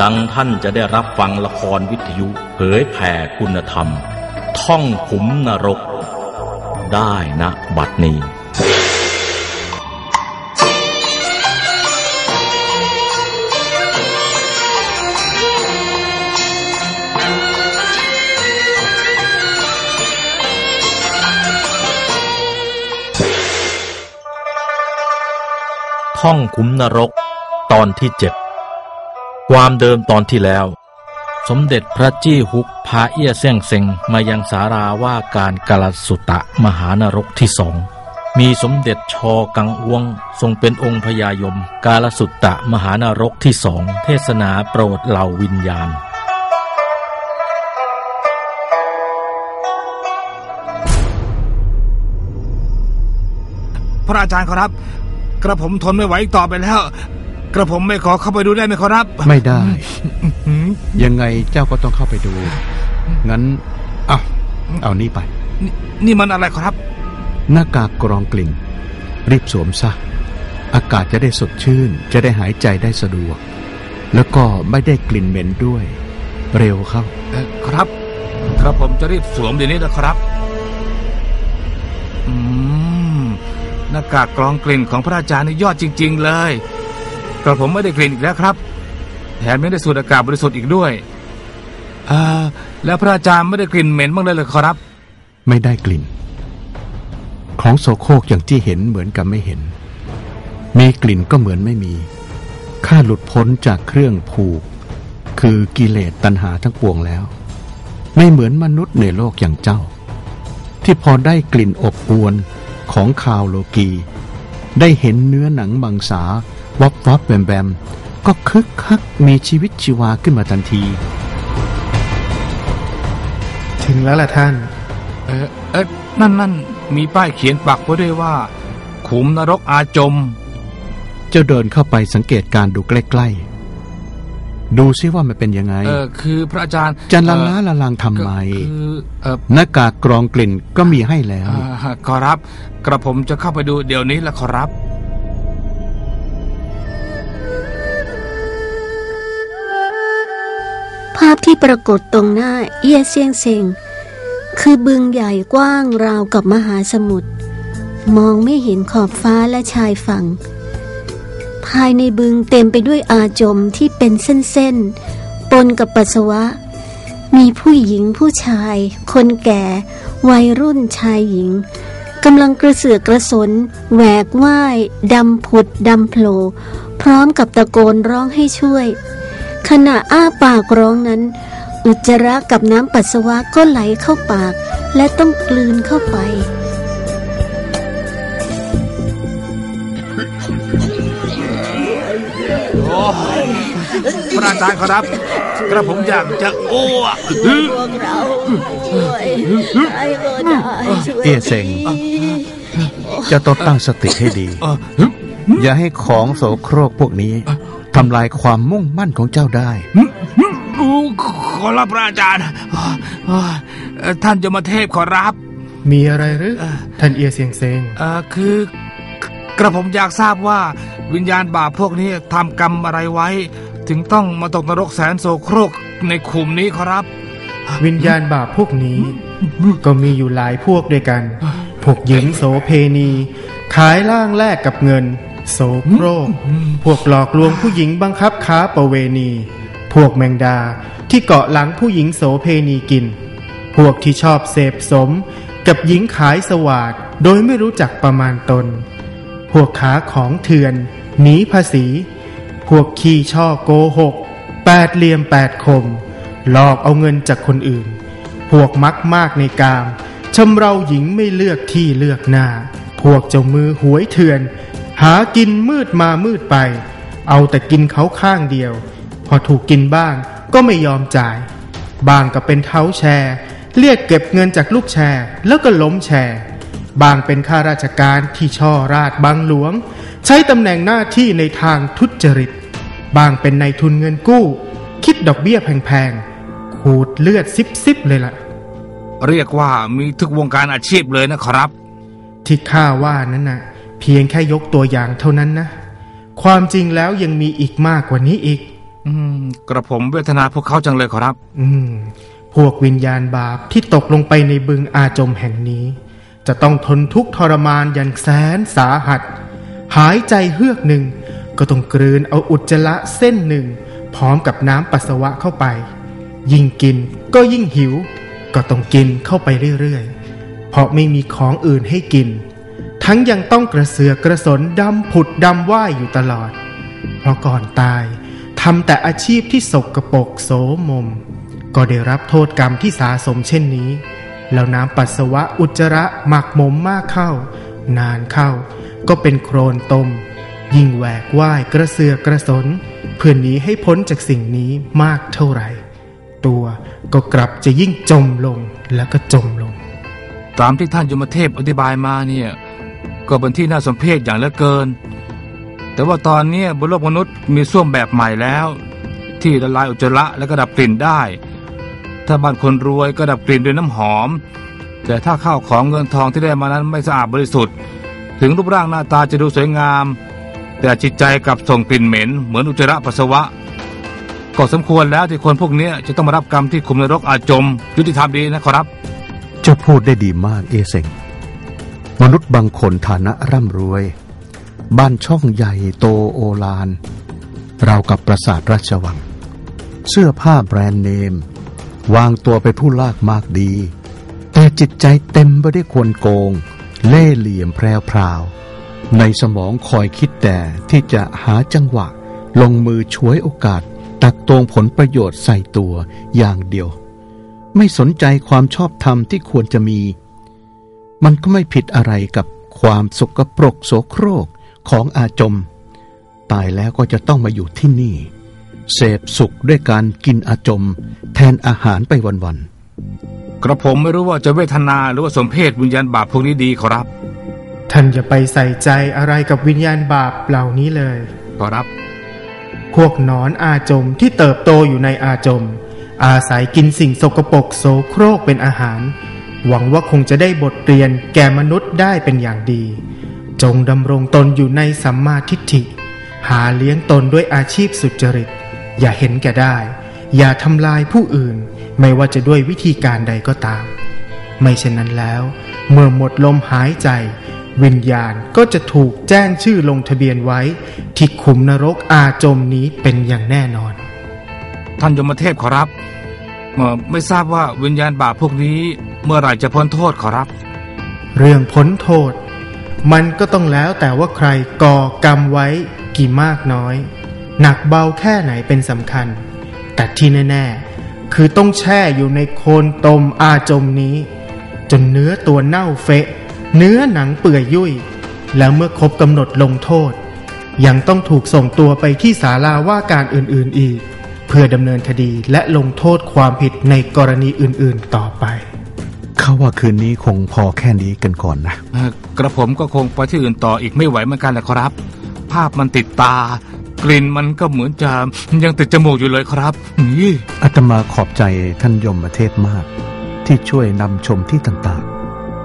ดังท่านจะได้รับฟังละครวิทยุ เผยแผ่คุณธรรม ท่องขุมนรก ได้นะบัดนี้ท่องขุมนรกตอนที่เจ็ด ความเดิมตอนที่แล้ว สมเด็จพระจี้ฮุกพาเอี้ยเสี่ยงเซ็งมายังสาราว่าการกาลสุตะมหานรกที่สอง มีสมเด็จชอกังอ้วง ทรงเป็นองค์พญายม กาลสุตตะมหานรกที่สองเทศนาโปรดเหล่าวิญญาณ พระอาจารย์ขอรับ กระผมทนไม่ไหวอีกต่อไปแล้ว กระผมไม่ขอเข้าไปดูได้ไหมขอรับ ไม่ได้ ยังไงเจ้าก็ต้องเข้าไปดู งั้นเอาเอานี่ไปนี่นี่มันอะไรขอรับ หน้ากากกรองกลิ่น รีบสวมซะ อากาศจะได้สดชื่น จะได้หายใจได้สะดวก แล้วก็ไม่ได้กลิ่นเหม็นด้วย เร็วเข้าเอ่อครับกระผมจะรีบสวมเดี๋ยวนี้นะครับ อืมหน้ากากกรองกลิ่นของพระอาจารย์นี่ยอดจริง ๆ เลย กระผมไม่ได้กลิ่นอีกแล้วครับ แถมไม่ได้สูดอากาศบริสุทธิ์อีกด้วยเอ่อแล้วพระอาจารย์ไม่ได้กลิ่นเหม็นบ้างเลยเหรอครับ ไม่ได้กลิ่น ของโสโครกอย่างที่เห็นเหมือนกับไม่เห็น มีกลิ่นก็เหมือนไม่มีข้าหลุดพ้นจากเครื่องผูก คือกิเลสตัณหาทั้งปวงแล้ว ไม่เหมือนมนุษย์ในโลกอย่างเจ้า ที่พอได้กลิ่นอบอวนของคาวโลกี ได้เห็นเนื้อหนังมังสา วับวับแวมแวมก็คึกคักมีชีวิตชีวาขึ้นมาทันที ถึงแล้วล่ะท่าน เออเออนั่นนั่นมีป้ายเขียนปักไว้ด้วยว่า ขุมนรกอาจม เจ้าเดินเข้าไปสังเกตการณ์ดูใกล้ ๆ ดูซิว่ามันเป็นยังไง เออคือพระอาจารย์จะละเอ่อล้าละลังทำไมก็คือเออหน้ากากกรองกลิ่นก็มีให้แล้วอ่าขอรับ กระผมจะเข้าไปดูเดี๋ยวนี้ละขอรับาพที่ปรากฏตรงหน้าเอี้ยเซียงเซงคือบึงใหญ่กว้างราวกับมหาสมุทรมองไม่เห็นขอบฟ้าและชายฝั่ง ภายในบึงเต็มไปด้วยอาจมที่เป็นเส้นๆปนกับปัสสาวะ มีผู้หญิงผู้ชาย คนแก่ วัยรุ่นชายหญิงกำลังกระเสือกกระสนแหวกว่ายดำผุดดำโผล่พร้อมกับตะโกนร้องให้ช่วย ขณะอ้าปากร้องนั้น อุจจาระกับน้ำปัสสาวะก็ไหลเข้าปาก และต้องกลืนเข้าไป โอ้พระอาจารย์ขอรับ กระผมอยากจะอ้วกเอี้ยเซ็งเจะต้องตั้งสติให้ดีเอออย่าให้ของโสโครกพวกนี้ ทำลายความมุ่งมั่นของเจ้าได้อู้ขอรับพระอาจารย์เอ่อท่านจะมาเทพขอรับ มีอะไรหรือ ท่านเอียเซียงเซงเออคือกระผมอยากทราบว่าวิญญาณบาปพวกนี้ทำกรรมอะไรไว้ ถึงต้องมาตกนรกแสนโศโครกในขุมนี้ขอรับ วิญญาณบาปพวกนี้ ก็มีอยู่หลายพวกด้วยกัน พวกหญิงโสเพณี ขายร่างแลกกับเงิน โสโครก พวกหลอกลวงผู้หญิงบังคับค้าประเวณี พวกแมงดาที่เกาะหลังผู้หญิงโสเพณีกิน พวกที่ชอบเสพสม กับหญิงขายสวาดโดยไม่รู้จักประมาณตน พวกขาของเถื่อน หนีภาษี พวกขี้ช่อโกหก แปดเหลี่ยมแปดคม หลอกเอาเงินจากคนอื่น พวกมักมากในกามชำเราหญิงไม่เลือกที่เลือกหน้า พวกเจ้ามือหวยเถื่อน หากินมืดมามืดไป เอาแต่กินเขาข้างเดียว พอถูกกินบ้างก็ไม่ยอมจ่าย บางก็เป็นเท้าแชร์ เรียกเก็บเงินจากลูกแชร์ แล้วก็ล้มแชร์ บางเป็นข้าราชการที่ช่อราดบังหลวง ใช้ตำแหน่งหน้าที่ในทางทุจริต บางเป็นนายทุนเงินกู้ คิดดอกเบี้ยแพงๆขูดเลือดซิบๆเลยล่ะ เรียกว่ามีทุกวงการอาชีพเลยนะครับ ที่ข้าว่านั้นน่ะ เพียงแค่ยกตัวอย่างเท่านั้นนะ ความจริงแล้วยังมีอีกมากกว่านี้อีก อืม กระผมเวทนาพวกเขาจังเลยครับ อืม พวกวิญญาณบาปที่ตกลงไปในบึงอาจมแห่งนี้ จะต้องทนทุกข์ทรมานอย่างแสนสาหัส หายใจเฮือกหนึ่ง ก็ต้องกลืนเอาอุจจาระเส้นหนึ่ง พร้อมกับน้ำปัสสาวะเข้าไป ยิ่งกินก็ยิ่งหิว ก็ต้องกินเข้าไปเรื่อยๆ เพราะไม่มีของอื่นให้กิน ทั้งยังต้องกระเสือกกระสนดำผุดดำว่ายอยู่ตลอด เพราะก่อนตายทำแต่อาชีพที่สกรปรกโสมม ก็ได้รับโทษกรรมที่สาสมเช่นนี้ แล้วน้ำปัสสาวะอุจจาระหมักหมมมากเข้า นานเข้า ก็เป็นโครนตม ยิ่งแหวกว่ายกระเสือกกระสน เพื่อนนีให้พ้นจากสิ่งนี้มากเท่าไหร่ ตัวก็กลับจะยิ่งจมลงแล้วก็จมลง ตามที่ท่านยมเทพอธิบายมาเนี่ย ก็เป็นที่น่าสมเพชอย่างเหลือเกิน แต่ว่าตอนนี้บนโลกมนุษย์มีส้วมแบบใหม่แล้ว ที่ละลายอุจจาระและก็ดับกลิ่นได้ ถ้าบ้านคนรวยก็ดับกลิ่นด้วยน้ำหอม แต่ถ้าข้าวของเงินทองที่ได้มานั้นไม่สะอาดบริสุทธิ์ ถึงรูปร่างหน้าตาจะดูสวยงาม แต่จิตใจกลับส่งกลิ่นเหม็น เหมือนอุจจาระปัสสาวะก็สมควรแล้วที่คนพวกนี้จะต้องมารับกรรมที่คุมนรกอาจมยุติธรรมดีนะครับเจ้าพูดได้ดีมากเอเซง มนุษย์บางคนฐานะร่ำรวย บ้านช่องใหญ่โตโอลานเราวกับปราสาทราชวัง เสื้อผ้าแบรนด์เนม วางตัวเป็นผู้ลากมากดี แต่จิตใจเต็มไปด้วยคนโกง เล่เหลี่ยมแพรวพราว ในสมองคอยคิดแต่ที่จะหาจังหวะ ลงมือช่วยโอกาส ตักตวงผลประโยชน์ใส่ตัวอย่างเดียว ไม่สนใจความชอบธรรมที่ควรจะมี มันก็ไม่ผิดอะไรกับความสกปรกโสโครกของอาจม ตายแล้วก็จะต้องมาอยู่ที่นี่ เสพสุขด้วยการกินอาจม แทนอาหารไปวันกระผมไม่รู้ว่าจะเวทนาหรือว่าสมเพศวิญญาณบาปพวกนี้ดีขอรับ ท่านอย่าไปใส่ใจอะไรกับวิญญาณบาปเหล่านี้เลยขอรับ พวกหนอนอาจมที่เติบโตอยู่ในอาจม อาศัยกินสิ่งสกปรกโสโครกเป็นอาหาร หวังว่าคงจะได้บทเรียนแก่มนุษย์ได้เป็นอย่างดี จงดำรงตนอยู่ในสัมมาทิฏฐิ หาเลี้ยงตนด้วยอาชีพสุจริต อย่าเห็นแก่ได้ อย่าทำลายผู้อื่น ไม่ว่าจะด้วยวิธีการใดก็ตาม ไม่เช่นนั้นแล้ว เมื่อหมดลมหายใจ วิญญาณก็จะถูกแจ้งชื่อลงทะเบียนไว้ ที่ขุมนรกอาจมนี้เป็นอย่างแน่นอน ท่านยมเทพขอรับ ไม่ทราบว่าวิญญาณบาปพวกนี้ เมื่อไหร่จะพ้นโทษขอรับ เรื่องพ้นโทษ มันก็ต้องแล้วแต่ว่าใครก่อกรรมไว้กี่มากน้อย หนักเบาแค่ไหนเป็นสำคัญ แต่ที่แน่ ๆ คือต้องแช่อยู่ในโคลนตมอาจมนี้ จนเนื้อตัวเน่าเฟะ เนื้อหนังเปื่อยยุ่ยแล้วเมื่อครบกำหนดลงโทษ ยังต้องถูกส่งตัวไปที่ศาลาว่าการอื่นๆอีก เพื่อดำเนินคดีและลงโทษความผิดในกรณีอื่นๆต่อไป เขาว่าคืนนี้คงพอแค่นี้กันก่อนนะเอ่อกระผมก็คงไปที่อื่นต่ออีกไม่ไหวเหมือนกันแหละครับ ภาพมันติดตา กลิ่นมันก็เหมือนจะยังติดจมูกอยู่เลยครับนี่อาตมาขอบใจท่านยมเทพมาก ที่ช่วยนำชมที่ต่าง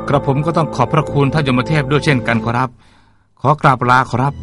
กระผมก็ต้องขอบพระคุณท่านยมเทพด้วยเช่นกันครับ ขอกราบลาครับ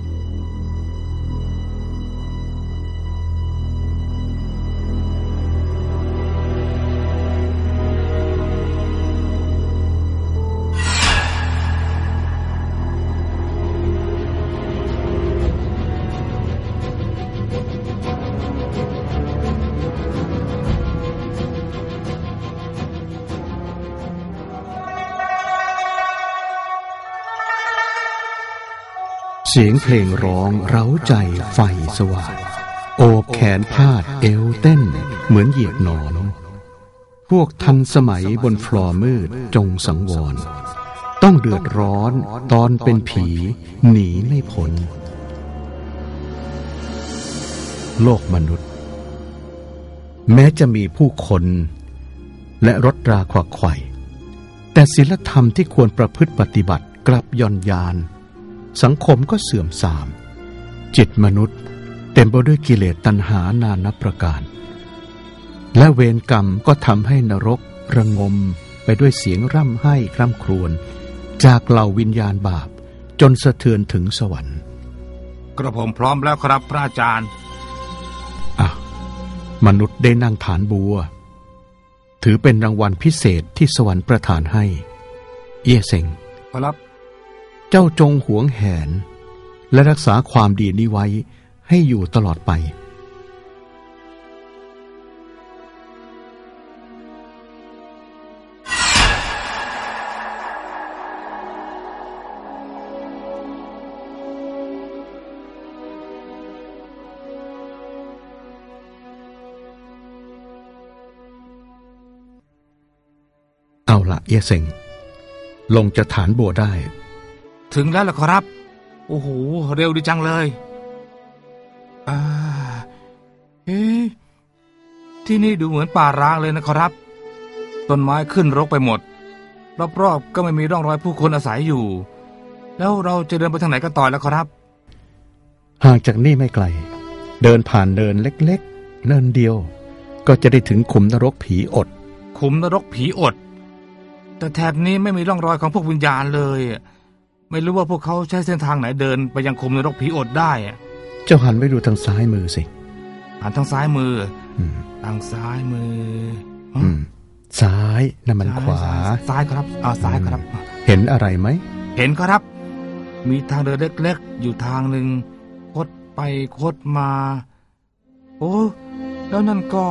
เสียงเพลงร้องเร้าใจไฟสว่าง โอบแขนพาดเอวเต้นเหมือนเหยียดนอน พวกทันสมัยบนฟลอร์มืดจงสังวร ต้องเดือดร้อนตอนเป็นผี หนีไม่พ้น โลกมนุษย์ แม้จะมีผู้คน และรถราขวักไขว่แต่ศีลธรรมที่ควรประพฤติปฏิบัติกลับย่อนยาน สังคมก็เสื่อมทราม จิตมนุษย์ เต็มไปด้วยกิเลสตัณหานานับประการ และเวรกรรมก็ทำให้นรกระงมไปด้วยเสียงร่ำไห้คร่ำครวญจากเหล่าวิญญาณบาปจนสะเทือนถึงสวรรค์ กระผมพร้อมแล้วครับพระอาจารย์อะมนุษย์ได้นั่งฐานบัว ถือเป็นรางวัลพิเศษที่สวรรค์ประทานให้เอี้ยเซ็งครับ เจ้าจงหวงแหน และรักษาความดีนี้ไว้ให้อยู่ตลอดไปเอาละเอียเซงลงจะฐานบัวได้ ถึงแล้วล่ะครับ โอ้โห เร็วดีจังเลย อ่า เอ๊ะ ที่นี่ดูเหมือนป่าร้างเลยนะครับ ต้นไม้ขึ้นรกไปหมด รอบๆ ก็ไม่มีร่องรอยผู้คนอาศัยอยู่ แล้วเราจะเดินไปทางไหนกันต่อแล้วครับ ห่างจากนี่ไม่ไกล เดินผ่านเนินเล็กๆ เนินเดียว ก็จะได้ถึงขุมนรกผีอด ขุมนรกผีอด แต่แถบนี้ไม่มีร่องรอยของพวกวิญญาณเลยอะ ไม่รู้ว่าพวกเขาใช้เส้นทางไหนเดินไปยังขุมนรกผีอดได้อะเจ้าหันไปดูทางซ้ายมือสิ หันทางซ้ายมืออืมทางซ้ายมืออืม ซ้ายนั่นมันขวา ซ้ายครับอ่าซ้ายครับ เห็นอะไรไหม เห็นครับ มีทางเดินเล็กๆ อยู่ทางหนึ่งคดไปคดมา โอ้แล้วนั่นก็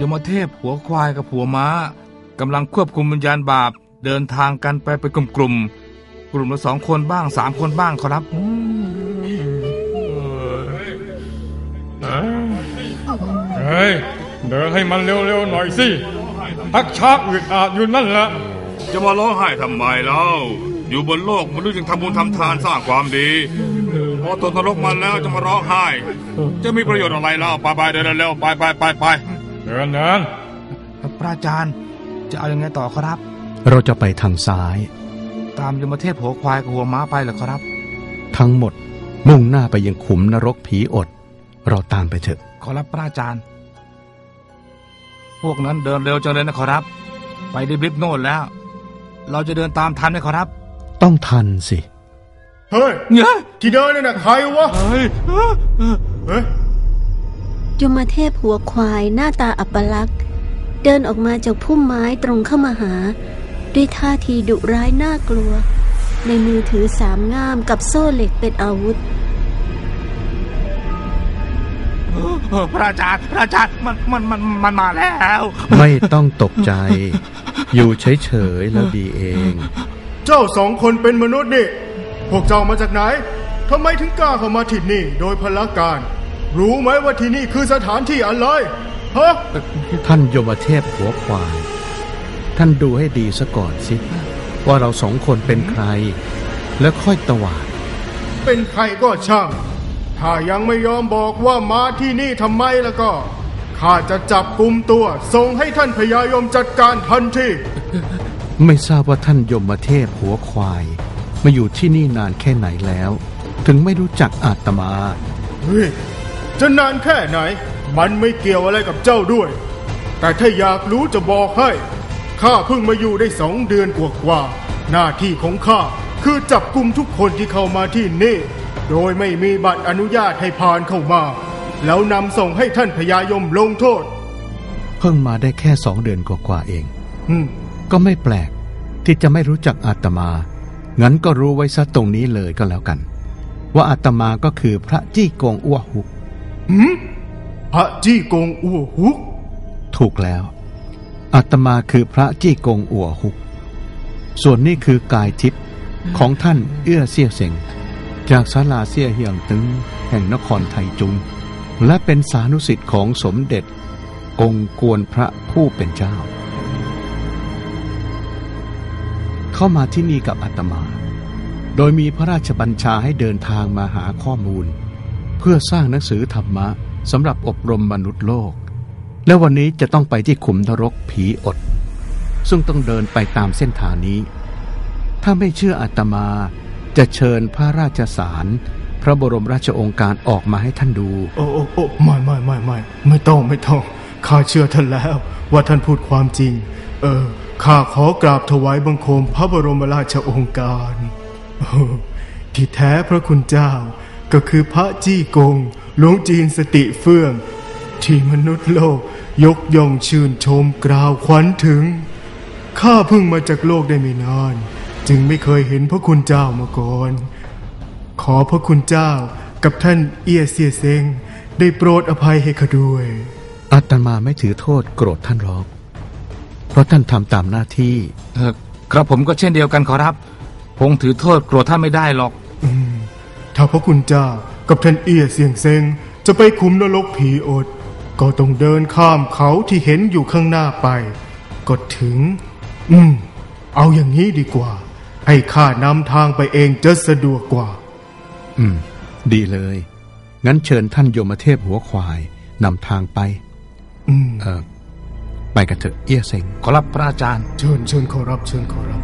ยมเทพหัวควายกับหัวม้ากำลังควบคุมวิญญาณบาป เดินทางกันไปเป็นกลุ่มๆ กลุ่มละสองคนบ้างสามคนบ้างครับอืมเฮ้ยเดินให้มันเร็วๆหน่อยสิพักชักอึดอาดอยู่นั่นแหละจะมาร้องไห้ทำไมเล่าอยู่บนโลกมนุษย์จึงทำบุญทำทานสร้างความดีพอตกนรกมาแล้วจะมาร้องไห้ จะมีประโยชน์อะไรเล่าไปไปเดินเร็วๆไปไปไปไปเดินเดินพระอาจารย์จะเอาอยัางไงต่อครับ เราจะไปทางซ้าย ตามยมเทพหัวควายกับหัวม้าไปเหรอครับ ทั้งหมดมุ่งหน้าไปยังขุมนรกผีอด เราตามไปเถอะ ขอรับพระอาจารย์ พวกนั้นเดินเร็วจังเลยนะขอรับ ไปได้บลิบโน่นแล้ว เราจะเดินตามทันไหมขอรับ ต้องทันสิ เฮ้ย เนี่ย ที่เดินนั่นน่ะใครวะ เฮ้ยเฮ้ย ยมเทพหัวควายหน้าตาอัปลักษณ์ เดินออกมาจากพุ่มไม้ตรงเข้ามาหา ด้วยท่าทีดุร้ายน่ากลัว ในมือถือสามง่ามกับโซ่เหล็กเป็นอาวุธเออพระอาจารย์พระอาจารย์มันมันมันมันมาแล้ว ไม่ต้องตกใจ อยู่เฉยๆแล้วดีเอง เจ้าสองคนเป็นมนุษย์นี่ พวกเจ้ามาจากไหนทำไมถึงกล้าเข้ามาที่นี่โดยพละการ รู้ไหมว่าที่นี่คือสถานที่อะไรฮะท่านยมเทพหัวควาย ท่านดูให้ดีซะก่อนสิ ว่าเราสองคนเป็นใคร แล้วค่อยตวาด เป็นใครก็ช่าง ถ้ายังไม่ยอมบอกว่ามาที่นี่ทำไมแล้วก็ข้าจะจับกลุ่มตัวส่งให้ท่านพญายมจัดการทันทีไม่ทราบว่าท่านยมเทพหัวควาย มาอยู่ที่นี่นานแค่ไหนแล้ว ถึงไม่รู้จักอาตมาเฮ้ยจะนานแค่ไหน มันไม่เกี่ยวอะไรกับเจ้าด้วย แต่ถ้าอยากรู้จะบอกให้ ข้าเพิ่งมาอยู่ได้สองเดือนกว่าๆหน้าที่ของข้าคือจับกลุ่มทุกคนที่เข้ามาที่นี่ โดยไม่มีบัตรอนุญาตให้ผ่านเข้ามา แล้วนำส่งให้ท่านพญายมลงโทษ เพิ่งมาได้แค่สองเดือนกว่าๆเองอืมก็ไม่แปลกที่จะไม่รู้จักอาตมา งั้นก็รู้ไว้ซะตรงนี้เลยก็แล้วกัน ว่าอาตมาก็คือพระจี้กงอ้วหุกหืมพระจี้กงอัวหุก ถูกแล้ว อาตมาคือพระจี้กงอัวหุก ส่วนนี้คือกายทิพย์ของท่านเอื้อเซี่ยเซ็งจากศาลาเสียเฮียงตึงแห่งนครไทจุง และเป็นสานุสิทธิ์ของสมเด็จ องค์กวนพระผู้เป็นเจ้า เข้ามาที่นี่กับอาตมา โดยมีพระราชบัญชาให้เดินทางมาหาข้อมูล เพื่อสร้างหนังสือธรรมะสำหรับอบรมมนุษย์โลก และวันนี้จะต้องไปที่ขุมนรกผีอด ซึ่งต้องเดินไปตามเส้นทางนี้ ถ้าไม่เชื่ออาตมาจะเชิญพระราชสาร พระบรมราชองค์การออกมาให้ท่านดู โอ้โอ้โอ้ไม่ไม่ไม่ไม่ไม่ต้องไม่ต้องข้าเชื่อท่านแล้ว ว่าท่านพูดความจริง เออข้าขอกราบถวายบังคมพระบรมราชองค์การออที่แท้พระคุณเจ้าก็คือพระจี้กงหลวงจีนสติเฟื่อง ที่มนุษย์โลก ยกย่องชื่นชมกล่าวขวัญถึง ข้าเพิ่งมาจากโลกได้ไม่นาน จึงไม่เคยเห็นพระคุณเจ้ามาก่อน ขอพระคุณเจ้ากับท่านเอียเสียเซงได้โปรดอภัยให้ข้าด้วย อาตมาไม่ถือโทษโกรธท่านหรอก เพราะท่านทำตามหน้าที่ เออครับผมก็เช่นเดียวกันขอรับ ผมถือโทษโกรธท่านไม่ได้หรอก อืม ถ้าพระคุณเจ้ากับท่านเอียเสียงเซงจะไปคุมนรกผีอด ก็ต้องเดินข้ามเขาที่เห็นอยู่ข้างหน้าไป ก็ถึง อืม เอาอย่างนี้ดีกว่า ให้ข้านำทางไปเองจะสะดวกกว่า อืม ดีเลย งั้นเชิญท่านโยมเทพหัวควายนำทางไป อืม เออไปกันเถอะเอี้ยเซ็งขอรับพระอาจารย์ เชิญเชิญขอรับเชิญขอรับ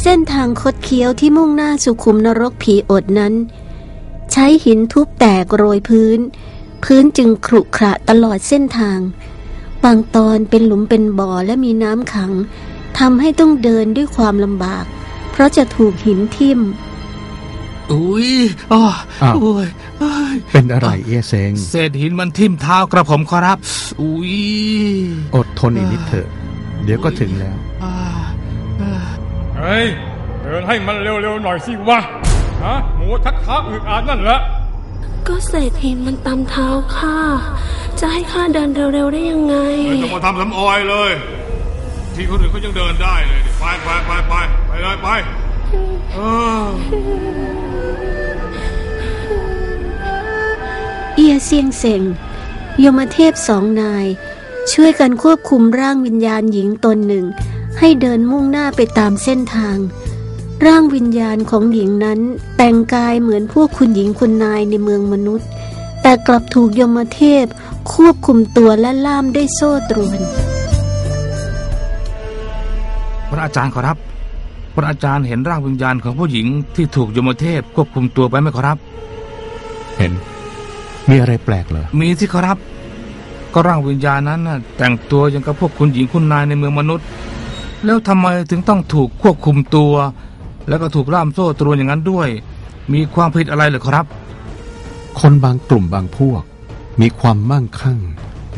เส้นทางคดเคี้ยวที่มุ่งหน้าสุขุมนรกผีอดนั้น ใช้หินทุบแตกโรยพื้น พื้นจึงขรุขระตลอดเส้นทาง บางตอนเป็นหลุมเป็นบ่อและมีน้ำขังทำให้ต้องเดินด้วยความลำบาก เพราะจะถูกหินทิ่มอุ้ยอ๋ออ้าวโอ้ยเอ้ยเป็นอะไรเอี้ยเซ็งเศษหินมันทิ่มเท้ากระผมขอรับ อุ้ย อดทนอีกนิดเถอะ เดี๋ยวก็ถึงแล้วอ่าอ่าเฮ้ย เดินให้มันเร็วๆหน่อยสิวะ ฮะหมูทักท้าอึดอัดนั่นแหละ ก็เศษหินมันตำเท้าข้าจะให้ข้าเดินเร็วๆได้ยังไงไม่ต้องมาทำสำออยเลย ที่คนอื่นเขายังเดินได้เลยไปไปไปไปไปเลยไปเออเอียเซียงเซ็งยมเทพสองนาย ช่วยกันควบคุมร่างวิญญาณหญิงตนหนึ่ง ให้เดินมุ่งหน้าไปตามเส้นทาง ร่างวิญญาณของหญิงนั้นแต่งกายเหมือนพวกคุณหญิงคุณนายในเมืองมนุษย์ แต่กลับถูกยมเทพ ควบคุมตัวและล่ามด้วยโซ่ตรวนพระอาจารย์ขอรับ พระอาจารย์เห็นร่างวิญญาณของผู้หญิงที่ถูกยมเทพควบคุมตัวไปไหมขอรับ เห็น มีอะไรแปลกเหรอ มีที่ขอรับ ก็ร่างวิญญาณนั้นน่ะแต่งตัวอย่างกับพวกคุณหญิงคุณนายในเมืองมนุษย์ แล้วทำไมถึงต้องถูกควบคุมตัว แล้วก็ถูกล่ามโซ่ตรวนอย่างนั้นด้วย มีความผิดอะไรหรือครับ คนบางกลุ่มบางพวก มีความมั่งคั่ง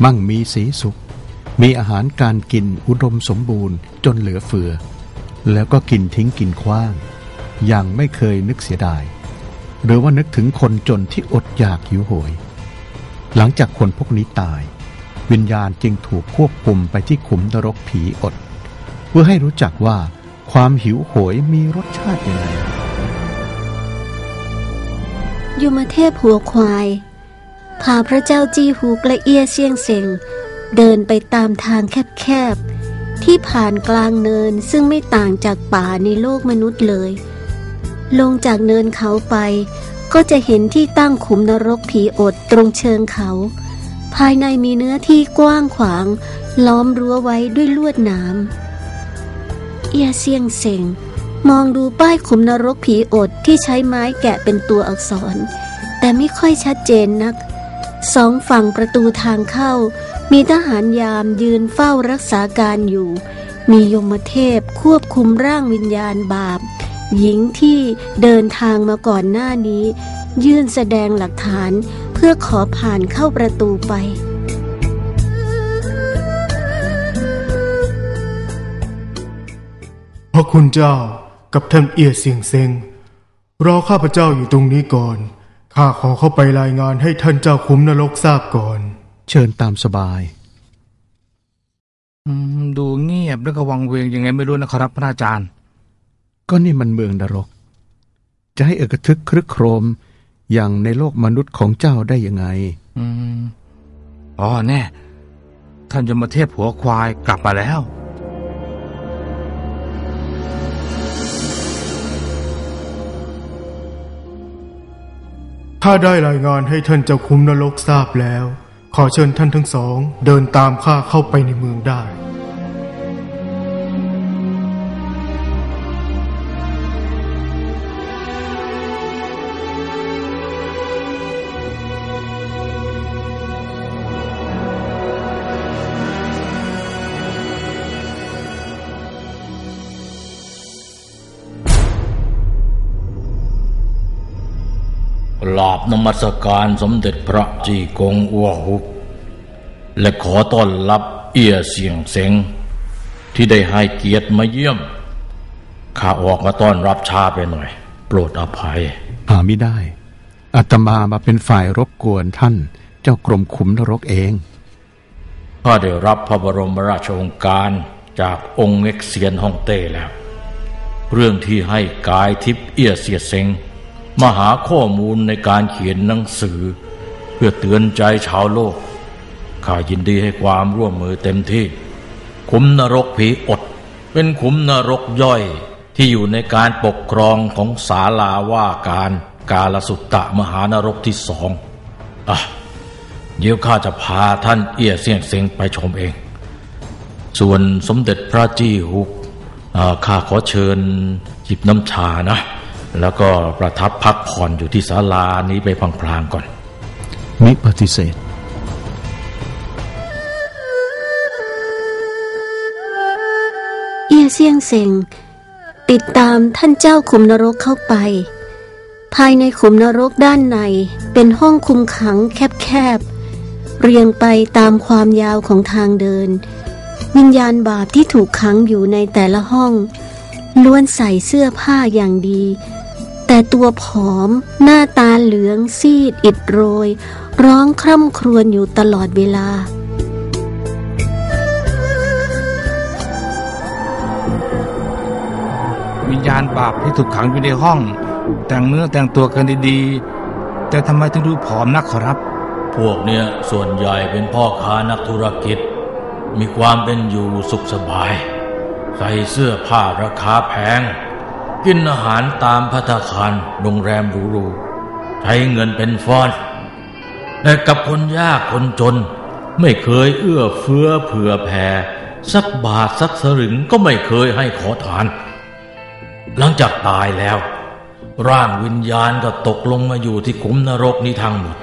มั่งมีสีสุข มีอาหารการกินอุดมสมบูรณ์จนเหลือเฟือ แล้วก็กินทิ้งกินขว้าง อย่างไม่เคยนึกเสียดาย หรือว่านึกถึงคนจนที่อดอยากหิวโหย หลังจากคนพวกนี้ตาย วิญญาณจึงถูกควบคุมไปที่ขุมนรกผีอด เพื่อให้รู้จักว่า ความหิวโหยมีรสชาติยังไงยมเทพหัวควาย พาพระเจ้าจีฮูกและเอียเซียงเซงเดินไปตามทางแคบๆ ที่ผ่านกลางเนินซึ่งไม่ต่างจากป่าในโลกมนุษย์เลย ลงจากเนินเขาไป ก็จะเห็นที่ตั้งขุมนรกผีอดตรงเชิงเขา ภายในมีเนื้อที่กว้างขวาง ล้อมรั้วไว้ด้วยลวดหนาม เอียเซียงเซงมองดูป้ายขุมนรกผีอดที่ใช้ไม้แกะเป็นตัวอักษร แต่ไม่ค่อยชัดเจนนัก สองฝั่งประตูทางเข้า มีทหารยามยืนเฝ้ารักษาการอยู่ มียมเทพควบคุมร่างวิญญาณบาป หญิงที่เดินทางมาก่อนหน้านี้ ยื่นแสดงหลักฐานเพื่อขอผ่านเข้าประตูไป คุณเจ้ากับท่านเอียเสียงเซงรอข้าพเจ้าอยู่ตรงนี้ก่อน ข้าขอเข้าไปรายงานให้ท่านเจ้าขุมนรกทราบก่อน เชิญตามสบายอืมดูเงียบแล้วก็วังเวงยังไงไม่รู้นะครับพระอาจารย์ ก็นี่มันเมืองนรก จะให้เอกทึกครึกโครมอย่างในโลกมนุษย์ของเจ้าได้ยังไง อืมอ๋อแน่ ท่านยมเทพหัวควายกลับมาแล้ว ข้าได้รายงานให้ท่านเจ้าคุ้มนรกทราบแล้ว ขอเชิญท่านทั้งสอง เดินตามข้าเข้าไปในเมืองได้ ลาบนมัสการสมเด็จพระจีกงอัวหุกและขอต้อนรับเอียเสียงเสงที่ได้ให้เกียรติมาเยี่ยม ข้าออกมาต้อนรับช้าไปหน่อย โปรดอภัยหาไม่ได้อาตมามาเป็นฝ่ายรบกวนท่าน เจ้ากรมขุมนรกเองข้าได้รับพระบรมราชโองการจากองค์เอกเซียนฮ่องเต้แล้ว เรื่องที่ให้กายทิพย์เอียเสียเซง มาหาข้อมูลในการเขียนหนังสือ เพื่อเตือนใจชาวโลก ข้ายินดีให้ความร่วมมือเต็มที่ ขุมนรกผีอด เป็นขุมนรกย่อยที่อยู่ในการปกครองของศาลาว่าการกาลสุตตะมหานรกที่สองอะเดี๋ยวข้าจะพาท่านเอี้ยเสียงเสียงไปชมเอง ส่วนสมเด็จพระจี้ฮุกข้าขอเชิญจิบน้ำชานะ แล้วก็ประทับพักผ่อนอยู่ที่ศาลานี้ไปพลางๆก่อน มิปฏิเสธเอียเซียงเซ็งติดตามท่านเจ้าขุมนรกเข้าไป ภายในขุมนรกด้านในเป็นห้องคุมขังแคบๆ เรียงไปตามความยาวของทางเดิน วิญญาณบาปที่ถูกขังอยู่ในแต่ละห้องล้วนใส่เสื้อผ้าอย่างดี แต่ตัวผอม หน้าตาเหลืองซีดอิดโรย ร้องคร่ำครวญอยู่ตลอดเวลา วิญญาณบาปที่ถูกขังอยู่ในห้อง แต่งเนื้อแต่งตัวกันดีๆ แต่ทำไมถึงดูผอมนักขอรับ พวกเนี้ยส่วนใหญ่เป็นพ่อค้านักธุรกิจ มีความเป็นอยู่สุขสบาย ใส่เสื้อผ้าราคาแพง กินอาหารตามพัตตาคารโรงแรมหรูๆใช้เงินเป็นฟอนแต่กับคนยากคนจน ไม่เคยเอื้อเฟื้อเผื่อแผ่สักบาทสักสลึงก็ไม่เคยให้ขอทาน หลังจากตายแล้ว ร่างวิญญาณก็ตกลงมาอยู่ที่ขุมนรกนี้ทั้งหมด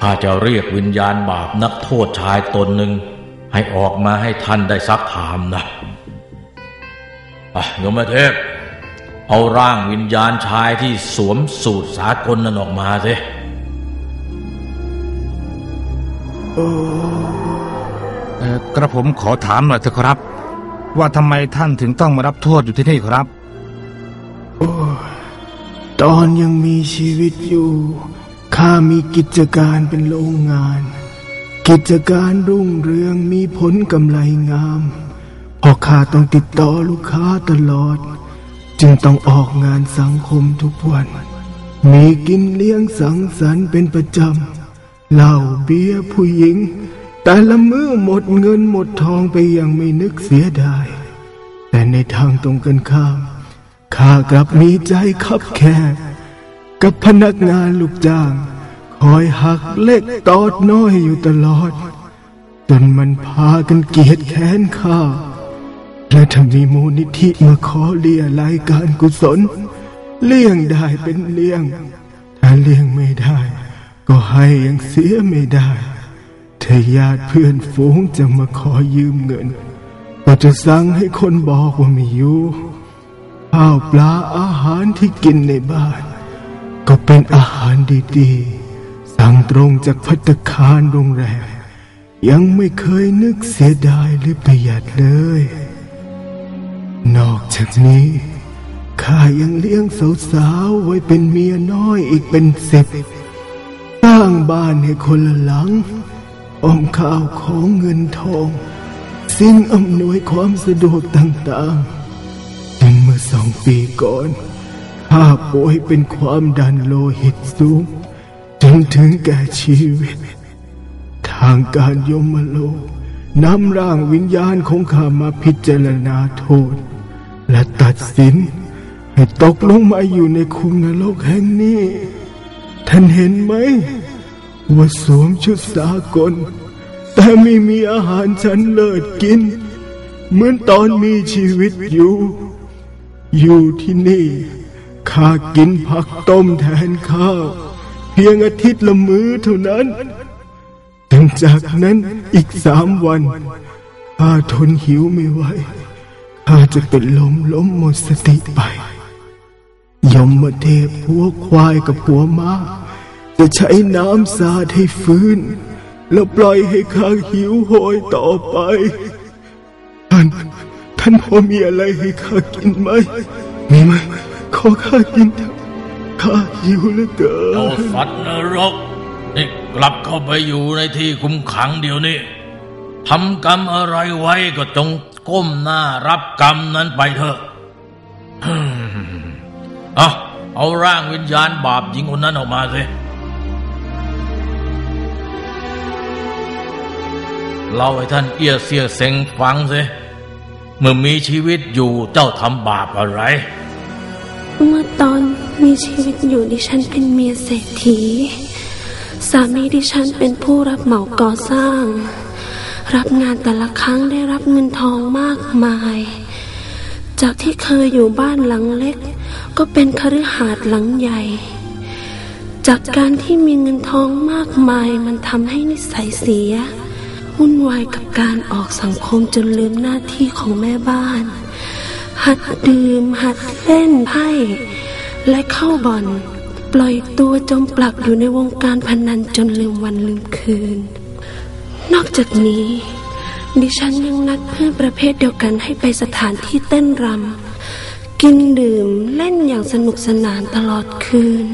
ข้าจะเรียกวิญญาณบาปนักโทษชายตนหนึ่ง ให้ออกมาให้ท่านได้ซักถามนะอะโยมเทพ เอาร่างวิญญาณชายที่สวมสูตรสากลนั้นออกมาสิเอ่อกระผมขอถามหน่อยเถอะครับ ว่าทำไมท่านถึงต้องมารับโทษอยู่ที่นี่ครับตอนยังมีชีวิตอยู่ข้ามีกิจการเป็นโรงงาน กิจการรุ่งเรืองมีผลกำไรงามเพราะข้าต้องติดต่อลูกค้าตลอด จึงต้องออกงานสังคมทุกวัน มีกินเลี้ยงสังสรรค์เป็นประจำ เหล้าเบียร์ผู้หญิง แต่ละมื้อหมดเงินหมดทองไปอย่างไม่นึกเสียดาย แต่ในทางตรงกันข้าม ข้ากลับมีใจคับแคบกับพนักงานลูกจ้าง คอยหักเล็กตอดน้อยอยู่ตลอด จนมันพากันเกลียดแค้นข้า และถ้ามีมูลนิธิมาขอเลี่ยรายการกุศล เลี่ยงได้เป็นเลี่ยง ถ้าเลี่ยงไม่ได้ ก็ให้ยังเสียไม่ได้ถ้าญาติเพื่อนฝูงจะมาขอยืมเงิน ก็จะสั่งให้คนบอกว่าไม่อยู่ข้าวปลาอาหารที่กินในบ้าน ก็เป็นอาหารดีๆ สั่งตรงจากพัตคารโรงแรมยังไม่เคยนึกเสียดายหรือประหยัดเลย นอกจากนี้ข้ายังเลี้ยงสาวๆไว้เป็นเมียน้อยอีกเป็นสิบสร้างบ้านให้คนละหลังออมข้าวของเงินทอง สิ่งอำนวยความสะดวกต่างๆจนเมื่อสองปีก่อนข้าป่วยเป็นความดันโลหิตสูง จนถึงแก่ชีวิต ทางการยมโลกนำร่างวิญญาณของข้ามาพิจารณาโทษ และตัดสิน ให้ตกลงมาอยู่ในคุกนรกแห่งนี้ ท่านเห็นไหม ว่าสวมชุดสากล แต่ไม่มีอาหารชั้นเลิศกิน เหมือนตอนมีชีวิตอยู่ อยู่ที่นี่ข้ากินผักต้มแทนข้าว เพียงอาทิตย์ละมื้อเท่านั้นตั้งจากนั้นอีกสามวันข้าทนหิวไม่ไหว ข้าจะเป็นลมล้มหมดสติไป ยมมาเทพหัวควายกับหัวม้า จะใช้น้ำสาดให้ฟื้น แล้วปล่อยให้ข้าหิวโหยต่อไป ท่าน ท่านพอมีอะไรให้ข้ากินไหม มีไหม ขอข้ากินเถอะข้าหิวเหลือเกิเจ้าสัตว์นรกนี่กลับเข้าไปอยู่ในที่คุมขังเดี๋ยวนี้ทำกรรมอะไรไว้ก็จง ก้มหน้ารับกรรมนั้นไปเถอะเอาเอาร่างวิญญาณบาปหญิงคนนั้นออกมาสิเล่าให้ท่านเอียเสียเซ็งฟังสิเมื่อมีชีวิตอยู่เจ้าทำบาปอะไร เมื่อตอนมีชีวิตอยู่ดิฉันเป็นเมียเศรษฐี สามีดิฉันเป็นผู้รับเหมาก่อสร้าง รับงานแต่ละครั้งได้รับเงินทองมากมาย จากที่เคยอยู่บ้านหลังเล็ก ก็เป็นคฤหาสน์หลังใหญ่ จากการที่มีเงินทองมากมายมันทำให้นิสัยเสียวุ่นวายกับการออกสังคมจนลืมหน้าที่ของแม่บ้าน หัดดื่ม หัดเล่นไพ่และเข้าบ่อน ปล่อยตัวจมปลักอยู่ในวงการพนันจนลืมวันลืมคืน นอกจากนี้ ดิฉันยังนัดเพื่อนประเภทเดียวกันให้ไปสถานที่เต้นรำกินดื่มเล่นอย่างสนุกสนานตลอดคืน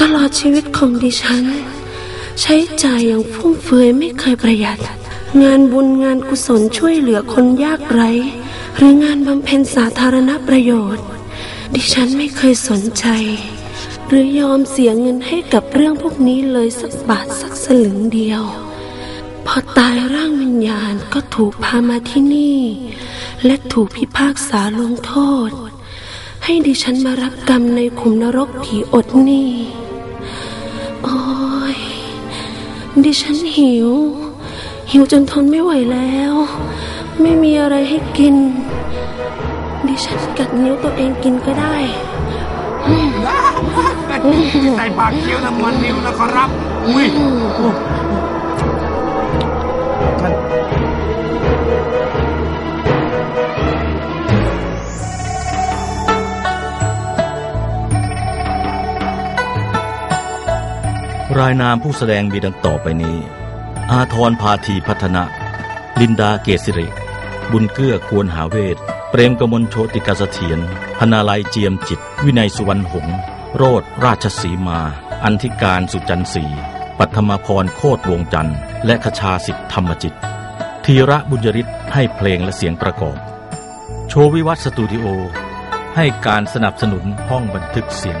ตลอดชีวิตของดิฉัน ใช้จ่ายอย่างฟุ่มเฟือยไม่เคยประหยัด งานบุญงานกุศลช่วยเหลือคนยากไร้ หรืองานบำเพ็ญสาธารณประโยชน์ ดิฉันไม่เคยสนใจหรือยอมเสียเงินให้กับเรื่องพวกนี้เลยสักบาทสักสลึงเดียว พอตายร่างวิญญาณก็ถูกพามาที่นี่ และถูกพิพากษาลงโทษ ให้ดิฉันมารับกรรมในขุมนรกผีอดนี่ โอ้ย ดิฉันหิว หิวจนทนไม่ไหวแล้ว ไม่มีอะไรให้กิน ดิฉันกัดนิ้วตัวเองกินก็ได้ใส่ปากเคี้ยวน้ำมันนิ้วนะขอรับ อุ้ย รายนามผู้แสดงมีดังต่อไปนี้ อาทรพาธีพัฒนะ ลินดาเกษริ บุญเกื้อควรหาเวท เปรมกมลโชติกาเสถียรพนาลัยเจียมจิต วินัยสุวรรณหงโรดราชสีมา อันธิการสุจันทร์ศรีปัทมพรโคตรวงจันทร์ และขชาสิทธิธรรมจิต ธีระบุญยริศให้เพลงและเสียงประกอบ โชววิวัฒสตูดิโอ ให้การสนับสนุนห้องบันทึกเสียง